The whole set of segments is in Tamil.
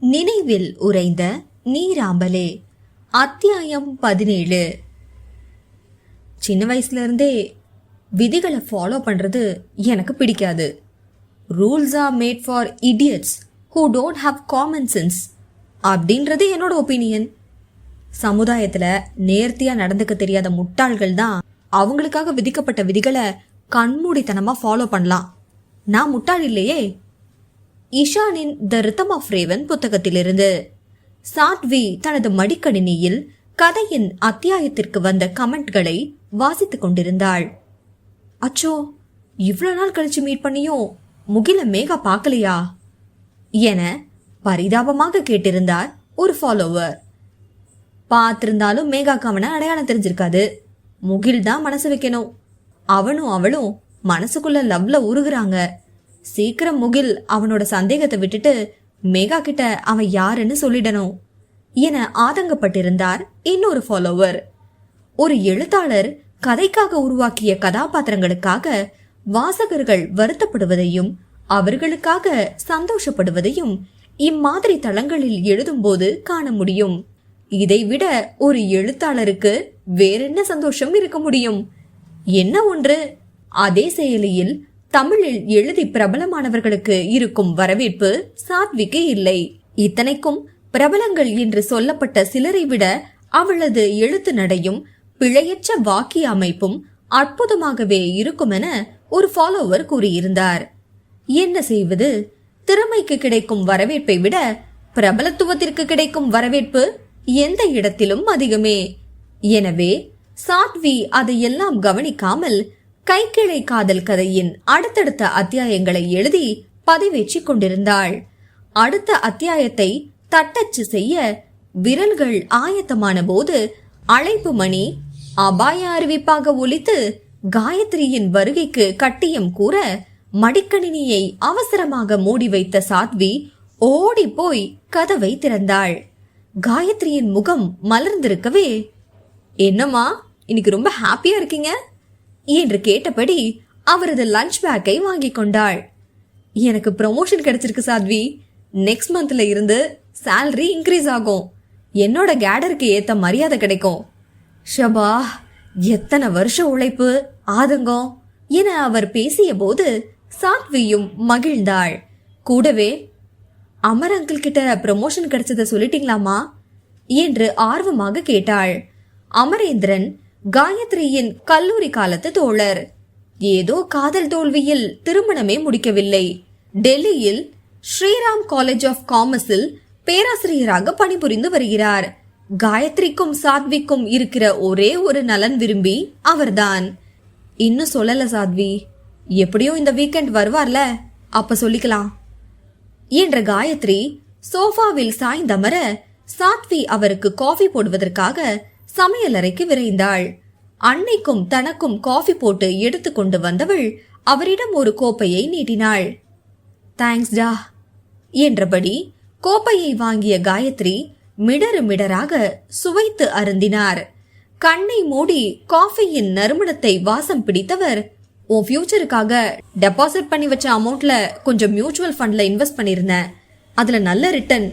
நினைவில் உறைந்த நீராம்பலே. அத்தியாயம் பதினேழு. சின்ன வயசுல இருந்தே விதிகளை ஃபாலோ பண்றது எனக்கு பிடிக்காது. Rules are made for idiots who don't have common sense அப்படின்றது என்னோட ஒப்பீனியன் சமுதாயத்துல நேர்த்தியா நடந்துக்க தெரியாத முட்டாள்கள் தான் அவங்களுக்காக விதிக்கப்பட்ட விதிகளை கண்மூடித்தனமா ஃபாலோ பண்ணலாம். நான் முட்டாள் இல்லையே? இஷானின் த ரித்தம் ஆஃப் ரேவன் புத்தகத்திலிருந்து. சாத்வி தனது மடிக்கணினியில் கதையின் அத்தியாயத்திற்கு வந்த கமெண்ட்களை வாசித்துக் கொண்டிருந்தாள். அச்சோ இவ்வளவு நாள் கழிச்சு மீட் பண்ணியும் முகில மேகா பார்க்கலையா? என பரிதாபமாக கேட்டிருந்தார் ஒரு ஃபாலோவர் பார்த்திருந்தாலும் மேகா கவனை அடையாளம் தெரிஞ்சிருக்காது. முகில் தான் மனசு வைக்கணும். அவனும் அவளும் மனசுக்குள்ள லவ்ல உருகுறாங்க. சீக்கிரம் முகில் அவனோட சந்தேகத்தை விட்டுட்டு மேகா கிட்ட அவன் யாருன்னு சொல்லிடணும் என ஆதங்கப்பட்டிருந்தார் இன்னொரு ஃபாலோவர் ஒரு எழுத்தாளர் கதைக்காக உருவாக்கிய கதாபாத்திரங்களுக்காக வாசகர்கள் வருத்தப்படுவதையும் அவர்களுக்காக சந்தோஷப்படுவதையும் இம்மாதிரி தளங்களில் எழுதும்போது காண முடியும். இதைவிட ஒரு எழுத்தாளருக்கு வேறென்ன சந்தோஷம் இருக்க முடியும்? என்ன ஒன்று? அதே செயலியில் தமிழில் எழுதி பிரபலமானவர்களுக்கு இருக்கும் வரவேற்பு சாத்விக்கு இல்லை. இத்தனைக்கும் பிரபலங்கள் என்று சொல்லப்பட்ட சிலரை விட அவளது எழுத்து நடையும் பிழையற்ற வாக்கிய அமைப்பும் அற்புதமாகவே இருக்குமென ஒரு ஃபாலோவர் கூறியிருந்தார். என்ன செய்வது? திறமைக்கு கிடைக்கும் வரவேற்பை விட பிரபலத்துவத்திற்கு கிடைக்கும் வரவேற்பு எந்த இடத்திலும் அதிகமே. எனவே சாத்வி அதையெல்லாம் கவனிக்காமல் கைக்கிளை காதல் கதையின் அடுத்தடுத்த அத்தியாயங்களை எழுதி பதிவேற்றிக் கொண்டிருந்தாள். அடுத்த அத்தியாயத்தை தட்டச்சு செய்ய விரல்கள் ஆயத்தமான போது அழைப்பு மணி அபாய அறிவிப்பாக ஒலித்து காயத்ரியின் வருகைக்கு கட்டியம் கூற மடிக்கணினியை அவசரமாக மூடி வைத்த சாத்வி ஓடி போய் கதவை திறந்தாள். காயத்ரியின் முகம் மலர்ந்திருக்கவே என்னம்மா இன்னைக்கு ரொம்ப ஹாப்பியா இருக்கீங்க? என்று கேட்டபடி அவரது லஞ்ச் பேக்கை வாங்கி கொண்டாள். எனக்கு ப்ரொமோஷன் கிடைச்சிருக்கு சாத்வி. நெக்ஸ்ட் மந்த்ல இருந்து சேலரி இன்க்ரீஸ் ஆகும். என்னோட கேடருக்கு ஏத்த மரியாதை கிடைக்கும். ஷபா எத்தனை வருஷ உழைப்பு ஆதங்கம் என அவர் பேசிய போது சாத்வியும் மகிழ்ந்தாள். கூடவே அமர் அங்கிள் கிட்ட ப்ரமோஷன் கிடைச்சத சொல்லிட்டீங்களாமா என்று ஆர்வமாக கேட்டாள். அமரேந்திரன் காயத்ரியின் கல்லூரி காலத்து தோழர். ஏதோ காதல் தோல்வியில் திருமணமே முடிக்கவில்லை. டெல்லியில் ஸ்ரீராம் காலேஜ் ஆஃப் காமர்ஸில் பேராசிரியராக பணிபுரிந்து வருகிறார். காயத்ரிக்கும் சாத்விக்கும் இருக்கிற ஒரே ஒரு நலன் விரும்பி அவர்தான். இன்னும் சொல்லல சாத்வி. எப்படியோ இந்த வீக்கெண்ட் வருவார்ல. அப்ப சொல்லிக்கலாம். என்ற காயத்ரி சோஃபாவில் சாய்ந்தமர சாத்வி அவருக்கு காஃபி போடுவதற்காக சமையலறைக்கு விரைந்தாள். அன்னைக்கும் தனக்கும் காஃபி போட்டு எடுத்துக்கொண்டு வந்தவள் அவரிடம் ஒரு கோப்பையை நீட்டினாள். தேங்க்ஸ் டா என்றபடி கோப்பையை வாங்கிய காயத்ரி மிடறு மிடராக சுவைத்து அருந்தினார். கண்ணை மூடி காஃபியின் நறுமணத்தை வாசம் பிடித்தவர் உன் ஃபியூச்சருக்காக டெபாசிட் பண்ணி வச்ச அமௌண்ட்ல கொஞ்சம் மியூச்சுவல் ஃபண்ட்ல இன்வெஸ்ட் பண்ணியிருந்தேன் அதுல நல்ல ரிட்டர்ன்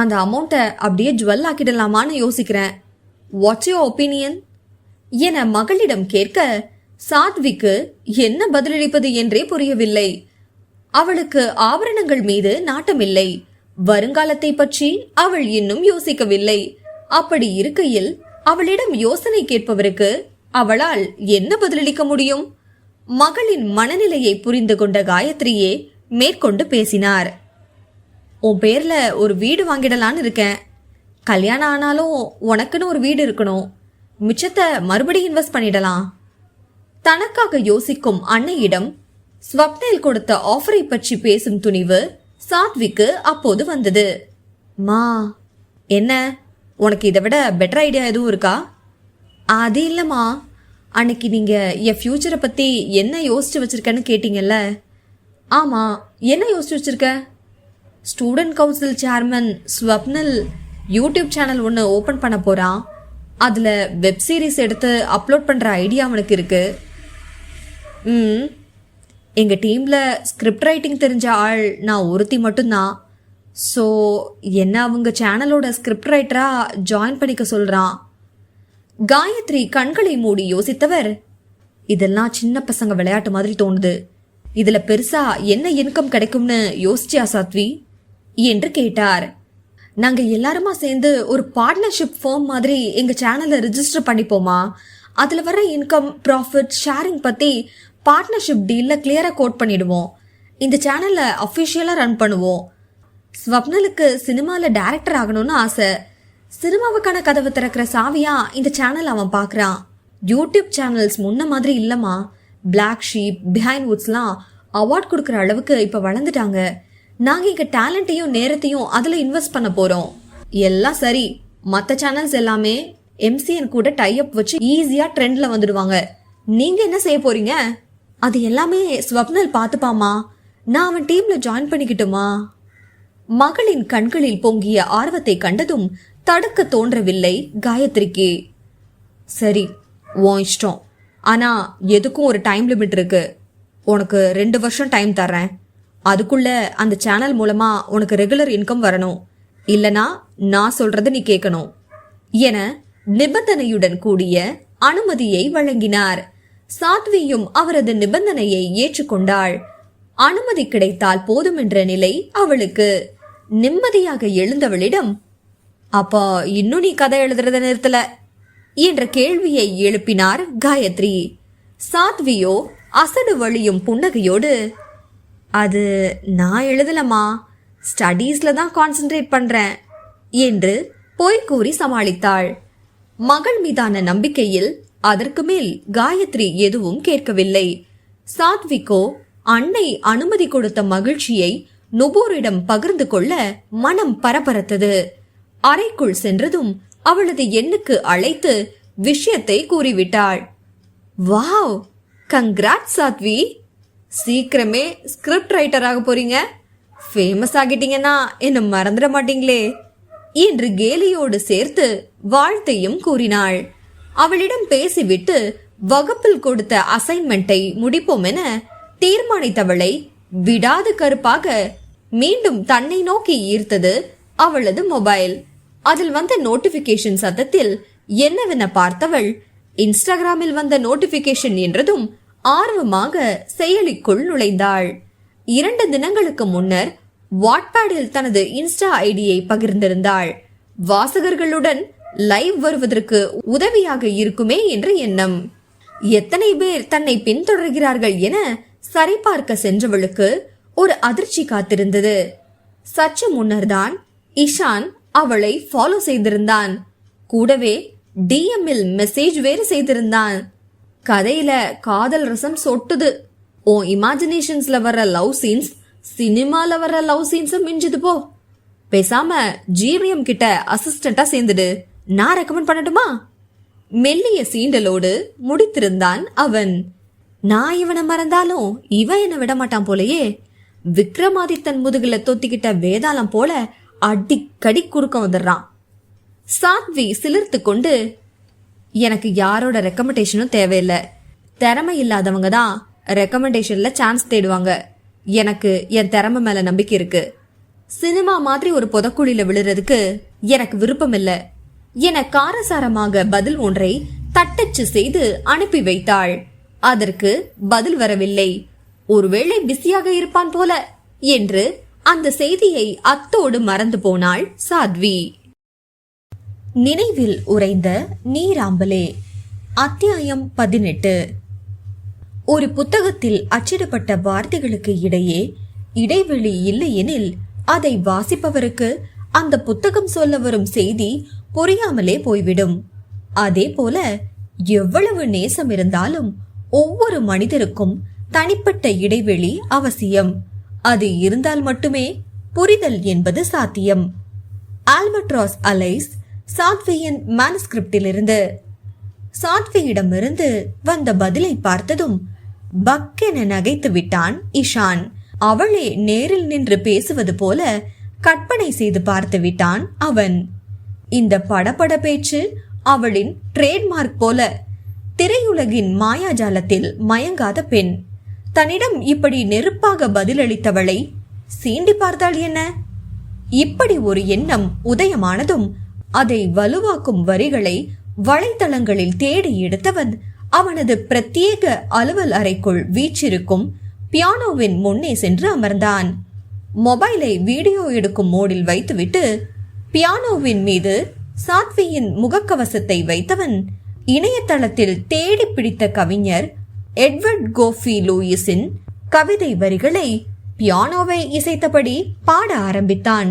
அந்த அமௌண்ட்டை அப்படியே ஜுவல் ஆக்கிடலாமான்னு யோசிக்கிறேன். வாட்ஸ் யோர் ஒப்பீனியன் என மகளிடம் கேட்க சாத்விக்கு என்ன பதிலளிப்பது என்றே புரியவில்லை. அவளுக்கு ஆபரணங்கள் மீது நாட்டமில்லை. வருங்காலத்தை பற்றி அவள் இன்னும் யோசிக்கவில்லை. அப்படி இருக்கையில் அவளிடம் யோசனை கேட்பவருக்கு அவளால் என்ன பதிலளிக்க முடியும்? மகளின் மனநிலையை புரிந்து கொண்ட காயத்ரியே மேற்கொண்டு பேசினார். உன் பேர்ல ஒரு வீடு வாங்கிடலான்னு இருக்கேன். கல்யாணம் ஆனாலும் உனக்குன்னு ஒரு வீடு இருக்கணும். மிச்சத்தை மறுபடியும் இன்வெஸ்ட் பண்ணிடலாம். தனக்காக யோசிக்கும் அன்னையிடம் ஸ்வப்னில் கொடுத்த ஆஃபரை பற்றி பேசும் துணிவு சாத்விக்கு அப்போது வந்தது. மா என்ன? உனக்கு இதை விட பெட்டர் ஐடியா எதுவும் இருக்கா? அது இல்லைம்மா. அன்னைக்கு நீங்கள் என் ஃப்யூச்சரை பற்றி என்ன யோசிச்சு வச்சிருக்கேன்னு கேட்டீங்கல்ல? ஆமாம் என்ன யோசிச்சு வச்சிருக்க? Student council chairman Swapnil YouTube channel ஒன்று ஓப்பன் பண்ண போகிறான் அதில் வெப் சீரிஸ் எடுத்து அப்லோட் பண்ணுற ஐடியா அவனுக்கு இருக்கு. ம். எங்கள் டீமில் ஸ்கிரிப்ட் ரைட்டிங் தெரிஞ்ச ஆள் நான் ஒருத்தி மட்டும்தான் ஸோ என்ன அவங்க சேனலோட ஸ்கிரிப்ட் ரைட்டராக ஜாயின் பண்ணிக்க சொல்கிறான் காயத்ரி கண்களை மூடி யோசித்தவர். இதெல்லாம் சின்ன பசங்க விளையாட்டு மாதிரி தோணுது. இதில் பெருசாக என்ன இன்கம் கிடைக்கும்னு யோசிச்சியா சாத்வி? என்று கேட்டார். நாங்க எல்லாருமா சேர்ந்து ஒரு பார்ட்னர்ஷிப் ஃபார்ம் மாதிரி எங்க சேனலை ரிஜிஸ்டர் பண்ணிப்போமா? அதுல வர இன்கம் ப்ராஃபிட் ஷேரிங் பத்தி பார்ட்னர்ஷிப் டீல்ல கிளியரா கோட் பண்ணிடுவோம். இந்த சேனலை அஃபிஷியலா ரன் பண்ணுவோம். ஸ்வப்னலுக்கு சினிமால டைரக்டர் ஆகணும்னு ஆசை. சினிமாவுக்கான கதவை திறக்கிற சாவியா இந்த சேனல் அவன் பார்க்குறான் யூடியூப் சேனல்ஸ் முன்ன மாதிரி இல்லைம்மா. பிளாக் ஷீப் பிஹைண்ட் வுட்ஸ்லாம் அவார்ட் கொடுக்குற அளவுக்கு இப்ப வளர்ந்துட்டாங்க. நாங்க எங்க டேலண்ட்டையும் நேரத்தையும் அதுல இன்வெஸ்ட் பண்ண போறோம். எல்லாம் சரி. மத்த சேனல்ஸ் எல்லாமே எம்சிஎன் கூட டைஅப் வச்சு ஈஸியா ட்ரெண்ட்ல வந்துடுவாங்க. நீங்க என்ன செய்ய போறீங்க? அது எல்லாமே ஸ்வப்னல் பார்த்துப்பாமா நான் அவன் டீம்ல ஜாயின் பண்ணிக்கிட்டுமா? மகளின் கண்களில் பொங்கிய ஆர்வத்தை கண்டதும் தடுக்க தோன்றவில்லை காயத்ரிக்கு. சரி உன் இஷ்டம். ஆனா எதுக்கும் ஒரு டைம் லிமிட் இருக்கு. உனக்கு ரெண்டு வருஷம் டைம் தர்றேன். அதுக்குள்ள அந்த சேனல் மூலமா உனக்கு ரெகுலர் இன்கம் வரணும். இல்லனா நான் சொல்றது நீ கேட்கணும் என நிபந்தனையுடன் கூடிய அனுமதியை வழங்கினார். சாத்வியும் அவரது நிபந்தனையை ஏற்றுக்கொண்டாள். அனுமதி கிடைத்தால் போதும் என்ற நிலை அவளுக்கு. நிம்மதியாக எழுந்தவளிடம் அப்போ இன்னும் நீ கதை எழுதுறத நிறுத்தல? என்ற கேள்வியை எழுப்பினார் காயத்ரி. சாத்வியோ அசடு வழியும் புன்னகையோடு அது நான் எழுதலமா ஸ்டடீஸ்ல தான் கான்சென்ட்ரேட் பண்றேன் என்று பொய் கூறி சமாளித்தாள். மகள் மீதான நம்பிக்கையில் அதற்கு மேல் காயத்ரி எதுவும் கேட்கவில்லை. சாத்விக்கோ அன்னை அனுமதி கொடுத்த மகிழ்ச்சியை நுபோரிடம் பகிர்ந்து கொள்ள மனம் பரபரத்தது. அறைக்குள் சென்றதும் அவளது எண்ணுக்கு அழைத்து விஷயத்தை கூறிவிட்டாள். வாவ்! கங்க்ராட் சாத்வி! சீக்கிரமே ஸ்கிரிப்ட் ரைட்டர் ஆக போறீங்க. ஃபேமஸ் ஆகிட்டீங்கன்னா என்ன மறந்துட மாட்டீங்களே. என்று கேலியோடு சேர்த்து வாழ்த்தையும் கூறினாள். அவளிடம் பேசிவிட்டு வகுப்பில் கொடுத்த அசைன்மெண்ட்டை முடிப்போம் என தீர்மானித்தவளை விடாது கருப்பாக மீண்டும் தன்னை நோக்கி ஈர்த்தது அவளது மொபைல் அதில் வந்த நோட்டிபிகேஷன் சத்தத்தில் என்னவென பார்த்தவள் இன்ஸ்டாகிராமில் வந்த நோட்டிபிகேஷன் என்றதும் ஆர்வமாக செயலிக்குள் நுழைந்தாள். இரண்டு தினங்களுக்கு முன்னர் வாட்பேடில் தனது இன்ஸ்டா ஐடியை பகிர்ந்திருந்தாள். வாசகர்களுடன் லைவ் வருவதற்கு உதவியாக இருக்குமே என்ற எண்ணம். எத்தனை பேர் தன்னை பின்தொடர்கிறார்கள் என சரிபார்க்க சென்றவளுக்கு ஒரு அதிர்ச்சி காத்திருந்தது. சற்று முன்னர்தான் இஷான் அவளை ஃபாலோ செய்திருந்தான். கூடவே டிஎம்மில் மெசேஜ் வேறு செய்திருந்தான். கதையில காதல் ரசம் சொட்டுது. ஓ இமேஜினேஷன்ஸ்ல வர்ற லவ் சீன்ஸ் சினிமால வர்ற லவ் சீன்ஸும் மிஞ்சுது போ. பேசாம ஜிவிஎம் கிட்ட அசிஸ்டண்டா சேர்ந்துடு. நான் ரெக்கமெண்ட் பண்ணட்டுமா? மெல்லிய சீண்டலோடு முடித்திருந்தான் அவன். நான் இவனை மறந்தாலும் இவன் என்ன விட மாட்டான் போலயே. விக்ரமாதித்தன் முதுகுல தொத்திக்கிட்ட வேதாளம் போல அடிக்கடி குறுக்க வந்துடுறான். சாத்வி சிலிர்த்து கொண்டு எனக்கு யாரோட ரெக்கமெண்டேஷனும் தேவையில்லை. திறமை இல்லாதவங்க தான் ரெக்கமெண்டேஷன்ல சான்ஸ் தேடுவாங்க. எனக்கு என் திறமை மேல நம்பிக்கை இருக்கு. சினிமா மாதிரி ஒரு புதக்குழியில விழுறதுக்கு எனக்கு விருப்பம் இல்ல என காரசாரமாக பதில் ஒன்றை தட்டச்சு செய்து அனுப்பி வைத்தாள். அதற்கு பதில் வரவில்லை. ஒருவேளை பிஸியாக இருப்பான் போல என்று அந்த செய்தியை அத்தோடு மறந்து போனாள் சாத்வி. நினைவில் உறைந்த நீராம்பலே. அத்தியாயம் பதினெட்டு. ஒரு புத்தகத்தில் அச்சிடப்பட்ட வார்த்தைகளுக்கு இடையே இடைவெளி இல்லையெனில் அதை வாசிப்பவருக்கு அந்த புத்தகம் சொல்ல வரும் செய்தி புரியாமலே போய்விடும். அதே போல எவ்வளவு நேசம் இருந்தாலும் ஒவ்வொரு மனிதருக்கும் தனிப்பட்ட இடைவெளி அவசியம். அது இருந்தால் மட்டுமே புரிதல் என்பது சாத்தியம். ஆல்பட்ராஸ் அலைஸ் சாத்வியின் மேனுஸ்கிரிப்டிலிருந்து சாத்வியிடமிருந்து வந்த பதிலை பார்த்ததும் பக்கென நகைத்து விட்டான் இஷான். அவளே நேரில் நின்று பேசுவது போல கற்பனை செய்து பார்த்து விட்டான் அவன். இந்த படபட பேச்சு அவளின் ட்ரேட்மார்க் போல திரையுலகின் மாயாஜாலத்தில் மயங்காத பெண். தன்னிடம் இப்படி நெருப்பாக பதிலளித்தவளை சீண்டி பார்த்தாள் என்ன? இப்படி ஒரு எண்ணம் உதயமானதும் அதை வலுவாக்கும் வரிகளை வலைத்தளங்களில் தேடி எடுத்தவன் அவனது பிரத்யேக அலுவல் அறைக்குள் வீச்சிருக்கும் பியானோவின் முன்னே சென்று அமர்ந்தான். மொபைலை வீடியோ எடுக்கும் மோடில் வைத்துவிட்டு பியானோவின் மீது சாத்வியின் முகக்கவசத்தை வைத்தவன் இணையதளத்தில் தேடி பிடித்த கவிஞர் எட்வர்ட் கோஃபி லூயிஸின் கவிதை வரிகளை பியானோவை இசைத்தபடி பாட ஆரம்பித்தான்.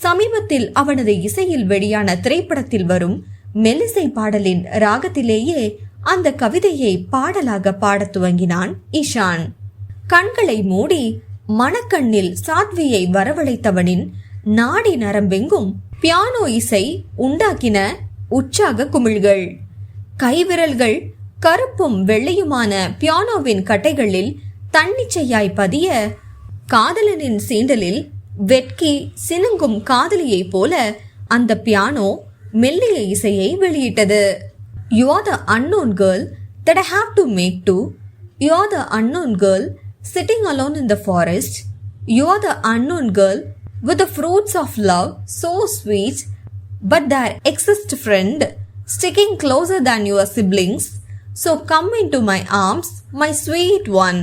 சமீபத்தில் அவனது இசையில் வெளியான திரைப்படத்தில் வரும் மெல்லிசை பாடலின் ராகத்திலேயே அந்த கவிதையை பாடலாக பாடத் துவங்கினான் இஷான் கண்களை மூடி மணக்கண்ணில் சாத்வியை வரவழைத்தவனின் நாடி நரம்பெங்கும் பியானோ இசை உண்டாக்கின உற்சாக குமிழ்கள். கைவிரல்கள் கருப்பும் வெள்ளையுமான பியானோவின் கட்டைகளில் தன்னிச்சையாய் பதிய காதலனின் சீண்டலில் வெட்கி சினுங்கும் காதலியைப் போல அந்த பியானோ மெல்லிய இசையை வெளியிட்டது. You are the unknown girl that I have to make to you are the unknown girl sitting alone in the forest you are the unknown girl with the fruits of love so sweet but there exist friend sticking closer than your siblings so come into my arms my sweet one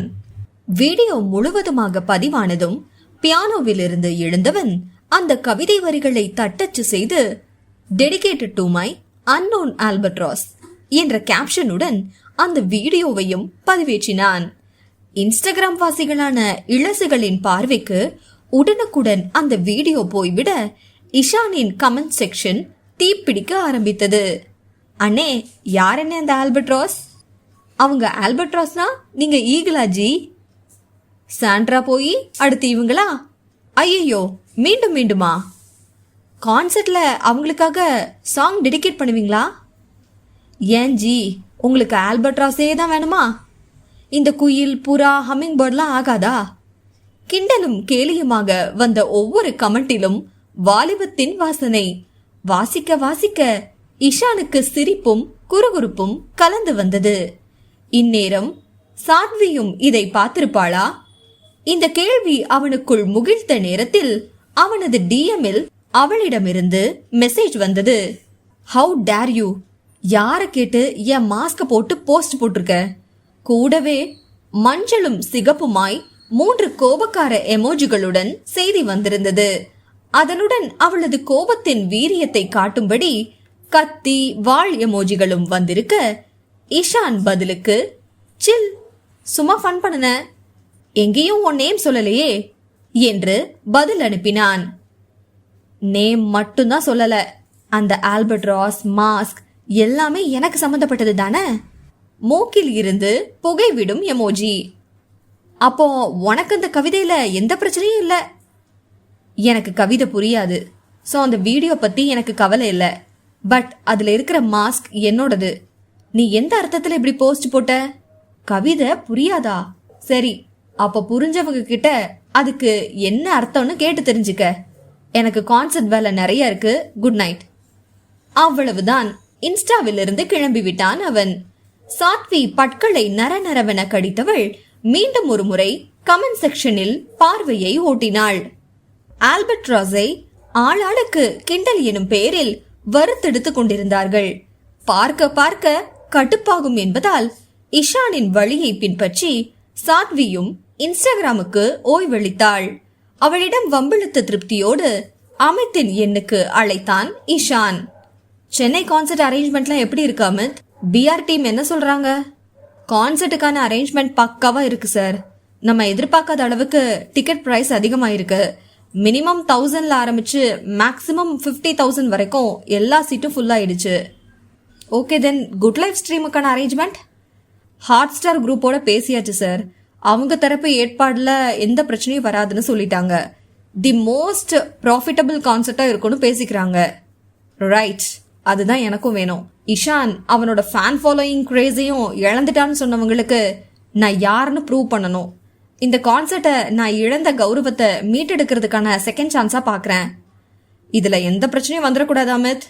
video முழுவதுமாக பதிவானதும் பியானோவிலிருந்து எழுந்தவன் அந்த கவிதை வரிகளை தட்டச்சு செய்து dedicated to my unknown albatross என்ற கேப்ஷனுடன் அந்த வீடியோவையும் பதிவேற்றினான். இன்ஸ்டாகிராம் வாசிகளான இளசுகளின் பார்வைக்கு உடனுக்குடன் அந்த வீடியோ போய்விட இஷானின் கமெண்ட் செக்ஷன் தீப்பிடிக்க ஆரம்பித்தது. அண்ணே யார் என்ன அந்த ஆல்பட்ராஸ் அவங்க ஆல்பட்ராஸ்னா நீங்க ஈகிளா ஜி சாண்ட்ரா போய் அடுத்து இவங்களா? ஐயோ மீண்டும் மீண்டுமா? கான்சர்ட்ல அவங்களுக்காக சாங் டெடிகேட் பண்ணுவீங்களா? ஏன் ஜி உங்களுக்கு ஆல்பர்ட்ராஸே தான் வேணுமா? இந்த குயில் புறா ஹம்மிங் பேர்ட்லாம் ஆகாதா? கிண்டலும் கேலியுமாக வந்த ஒவ்வொரு கமெண்டிலும் வாலிபத்தின் வாசனை. வாசிக்க வாசிக்க இஷானுக்கு சிரிப்பும் குறுகுறுப்பும் கலந்து வந்தது. இந்நேரம் சாத்வியும் இதை பார்த்திருப்பாளா? இந்த கேள்வி அவனுக்குள் முகிழ்த்த நேரத்தில் அவனது டிஎம்மில் அவளிடமிருந்து மெசேஜ் வந்தது. ஹவு டேர் யூ யார கேட்டு என் மாஸ்க போட்டு போஸ்ட் போட்டிருக்க? கூடவே மஞ்சளும் சிகப்புமாய் மூன்று கோபக்கார எமோஜிகளுடன் செய்தி வந்திருந்தது. அதனுடன் அவளது கோபத்தின் வீரியத்தை காட்டும்படி கத்தி வாழ் எமோஜிகளும் வந்திருக்க. இஷான் பதிலுக்கு சில் சும்மா ஃபன் பண்ணுன. எங்கேயும் உன் நேம் சொல்லலையே என்று பதில் அனுப்பினான். நேம் மட்டும்தான் சொல்லல. அந்த ஆல்பர்ட்ராஸ் மாஸ்க் எல்லாமே எனக்கு சம்பந்தப்பட்டது தானே? மூக்கில் இருந்து புகை விடும் எமோஜி. அப்போ உனக்கு அந்த கவிதையில எந்த பிரச்சனையும் இல்லை. எனக்கு கவிதை புரியாது. ஸோ அந்த வீடியோ பத்தி எனக்கு கவலை இல்லை. பட் அதுல இருக்கிற மாஸ்க் என்னோடது. நீ எந்த அர்த்தத்துல இப்படி போஸ்ட் போட்ட? கவிதை புரியாதா? சரி அப்ப புரிஞ்சவங்க கிட்ட அதுக்கு என்ன அர்த்தம்னு கேட்டு தெரிஞ்சுக்க. எனக்கு கான்சர்ட் வேலை நிறைய இருக்கு. குட் நைட் அவ்வளவுதான். இன்ஸ்டாவிலிருந்து கிளம்பி விட்டான் அவன். சாத்வி பட்களை நர நரவென கடித்தவள் மீண்டும் ஒரு முறை கமெண்ட் செக்ஷனில் பார்வையை ஓட்டினாள். ஆல்பர்ட் ராஸை ஆளாளுக்கு கிண்டல் எனும் பெயரில் வறுத்தெடுத்துக் கொண்டிருந்தார்கள். பார்க்க பார்க்க கட்டுப்பாகும் என்பதால் இஷானின் வழியை பின்பற்றி சாத்வியும் இன்ஸ்டாகிராமுக்கு ஓய்வளித்தாள். அவளிடம் வம்பிழுத்த திருப்தியோடு அமித்தின் எண்ணுக்கு அழைத்தான் இஷான். சென்னை கான்சர்ட் அரேஞ்ச்மெண்ட்லாம் எப்படி இருக்கு அமித்? பிஆர் டீம் என்ன சொல்றாங்க? கான்சர்ட்டுக்கான அரேஞ்ச்மெண்ட் பக்காவா இருக்கு சார் நம்ம எதிர்பார்க்காத அளவுக்கு டிக்கெட் பிரைஸ் அதிகமாயிருக்கு. மினிமம் தௌசண்ட்ல ஆரம்பிச்சு மேக்ஸிமம் ஃபிஃப்டி தௌசண்ட் வரைக்கும் எல்லா சீட்டும் ஃபுல் ஆயிடுச்சு. ஓகே தென் குட் லைஃப் ஸ்ட்ரீமுக்கான அரேஞ்ச்மெண்ட் ஹாட் ஸ்டார் குரூப்போட பேசியாச்சு சார் அவங்க தரப்பு ஏற்பாடுல எந்த பிரச்சனையும் வராதுன்னு சொல்லிட்டாங்க. தி மோஸ்ட் ப்ராஃபிட்டபிள் கான்செப்டா இருக்கும்னு பேசிக்கிறாங்க. ரைட் அதுதான் எனக்கும் வேணும். இஷான் அவனோட ஃபேன் ஃபாலோயிங் கிரேஸையும் இழந்துட்டான்னு சொன்னவங்களுக்கு நான் யாருன்னு ப்ரூவ் பண்ணணும். இந்த கான்செர்ட்டை நான் இழந்த கௌரவத்தை மீட்டெடுக்கிறதுக்கான செகண்ட் சான்ஸா பார்க்குறேன் இதுல எந்த பிரச்சனையும் வந்துடக்கூடாது அமித்.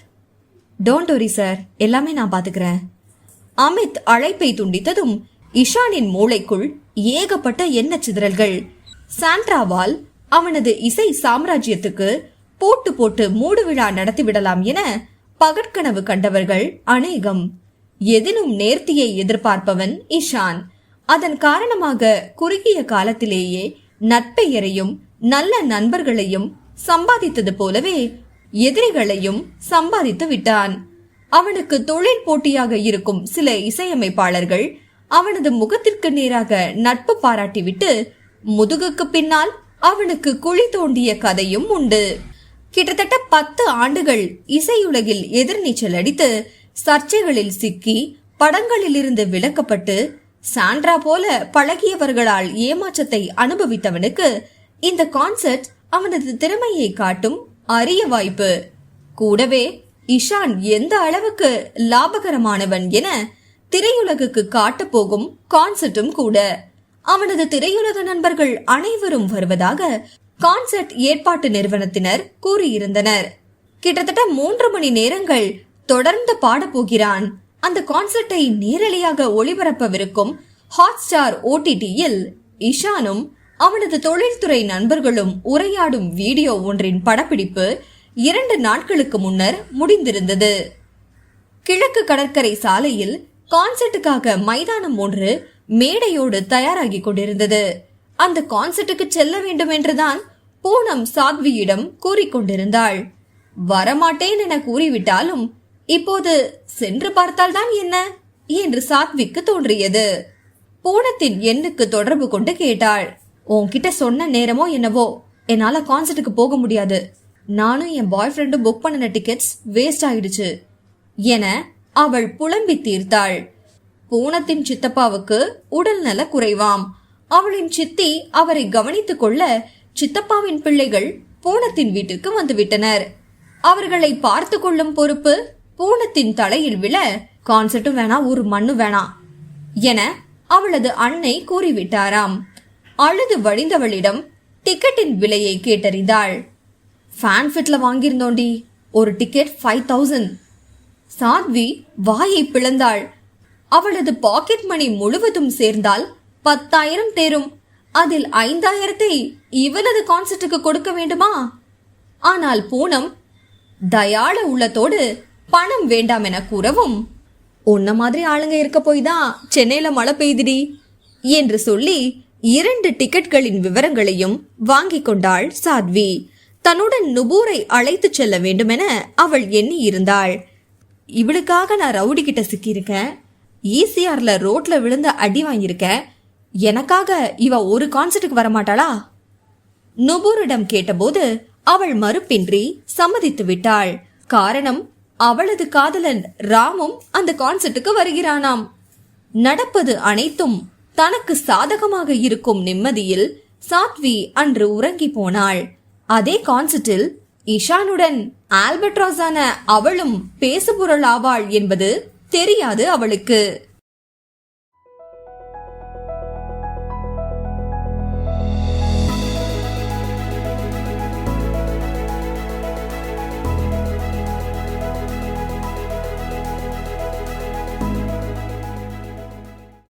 டோன்ட் வரி சார் எல்லாமே நான் பாத்துக்கிறேன். அமித் அழைப்பை துண்டித்ததும் இஷானின் மூளைக்குள் ஏகப்பட்ட எண்ண சிதறல்கள். சாண்ட்ராவால் அவனது இசை சாம்ராஜ்யத்துக்கு போட்டு போட்டு மூடு விழா நடத்திவிடலாம் என பகற்கனவு கண்டவர்கள் அநேகம். எதிலும் நேர்த்தியை எதிர்பார்ப்பவன் இஷான் அதன் காரணமாக குறுகிய காலத்திலேயே நட்பெயரையும் நல்ல நண்பர்களையும் சம்பாதித்தது போலவே எதிரிகளையும் சம்பாதித்து விட்டான். அவனுக்கு தொழில் போட்டியாக இருக்கும் சில இசையமைப்பாளர்கள் அவனது முகத்திற்கு நேராக நட்பு பாராட்டிவிட்டு முதுகுக்கு பின்னால் அவனுக்கு குழி தோண்டிய கதையும் உண்டு. கிட்டத்தட்ட பத்து ஆண்டுகள் இசையுலகில் எதிர்நீச்சல் அடித்து சர்ச்சைகளில் சிக்கி படங்களிலிருந்து விலக்கப்பட்டு சாண்ட்ரா போல பழகியவர்களால் ஏமாற்றத்தை அனுபவித்தவனுக்கு இந்த கான்செர்ட் அவனது திறமையை காட்டும் அரிய வாய்ப்பு. கூடவே இஷான் எந்த அளவுக்கு லாபகரமானவன் என திரையுலகுக்கு காட்டப் போகும் கான்செர்ட்டும் கூட. அவனது திரையுலக நண்பர்கள் அனைவரும் வருவதாக கான்செர்ட் ஏற்பாட்டு நிறுவனத்தினர் கூறியிருந்தனர். கிட்டத்தட்ட மூன்று மணி நேரங்கள் தொடர்ந்து பாடப்போகிறான் அந்த கான்செர்ட்டை நேரலையாக ஒளிபரப்பவிருக்கும் ஹாட் ஸ்டார் ஓடிடியில் இஷானும் அவனது தொழில்துறை நண்பர்களும் உரையாடும் வீடியோ ஒன்றின் படப்பிடிப்பு இரண்டு நாட்களுக்கு முன்னர் முடிந்திருந்தது. கிழக்கு கடற்கரை சாலையில் கான்செர்ட்டுக்காக மைதானம் ஒன்று மேடையோடு தயாராகி கொண்டிருந்தது. அந்த கான்செர்ட்டுக்கு செல்ல வேண்டும் என்றுதான் பூனம் சாத்வியிடம் கூறிக்கொண்டிருந்தாள் வரமாட்டேன் என கூறிவிட்டாலும் இப்போது சென்று பார்த்தால்தான் என்ன? என்று சாத்விக்கு தோன்றியது. பூனத்தின் எண்ணுக்கு தொடர்பு கொண்டு கேட்டாள். உன்கிட்ட சொன்ன நேரமோ என்னவோ? என்னால கான்சர்ட்டுக்கு போக முடியாது. நானும் என் பாய் ஃப்ரெண்டும் புக் பண்ணின டிக்கெட்ஸ் வேஸ்ட் ஆயிடுச்சு என அவள் புலம்பி தீர்த்தாள். பூனத்தின் சித்தப்பாவுக்கு உடல்நல குறைவாம். அவளின் சித்தி அவரை கவனித்துக் கொள்ள சித்தப்பாவின் பிள்ளைகள் பூனத்தின் வீட்டுக்கு வந்துவிட்டனர். அவர்களை பார்த்து கொள்ளும் பொறுப்பு பூனத்தின் தலையில் விழ கான்சர்ட்டும் வேணாம் ஒரு மண்ணு வேணாம் என அவளது அன்னை கூறிவிட்டாராம். அழுது வழிந்தவளிடம் டிக்கெட்டின் விலையை கேட்டறிந்தாள். ஃபேன்ஃபிட்ல வாங்கியிருந்தோண்டி. ஒரு டிக்கெட் ஃபைவ் தௌசண்ட் சாத்வி வாயை பிளந்தாள். அவளது பாக்கெட் மணி முழுவதும் சேர்ந்தால் பத்தாயிரம் தேரும். அதில் ஐந்தாயிரத்தை இவனது கான்செர்ட்டுக்கு கொடுக்க வேண்டுமா? ஆனால் பூனம் தயாள உள்ளத்தோடு பணம் வேண்டாம் என கூறவும் உன்ன மாதிரி ஆளுங்க இருக்க போய் தான் சென்னையில மழை பெய்துடி என்று சொல்லி இரண்டு டிக்கெட்களின் விவரங்களையும் வாங்கிக் கொண்டாள் சாத்வி. தன்னுடன் நுபூரை அழைத்துச் செல்ல வேண்டுமென அவள் எண்ணி இருந்தாள் இவளுக்காக நான் ரவுடி கிட்ட சிக்கியிருக்கேன் ஈசிஆர்ல ரோட்ல விழுந்த அடி வாங்கியிருக்கேன். எனக்காக இவ ஒரு கான்சர்ட்டுக்கு வரமாட்டாளா? நுபூரிடம் கேட்டபோது அவள் மறுப்பின்றி சம்மதித்து விட்டாள். காரணம் அவளது காதலன் ராமும் அந்த கான்சர்ட்டுக்கு வருகிறானாம். நடப்பது அனைத்தும் தனக்கு சாதகமாக இருக்கும் நிம்மதியில் சாத்வி அன்று உறங்கி போனாள். அதே கான்சர்ட்டில் இஷானுடன் ஆல்பட்ராஸான அவளும் பேசுபொருள் ஆவாள் என்பது தெரியாது அவளுக்கு.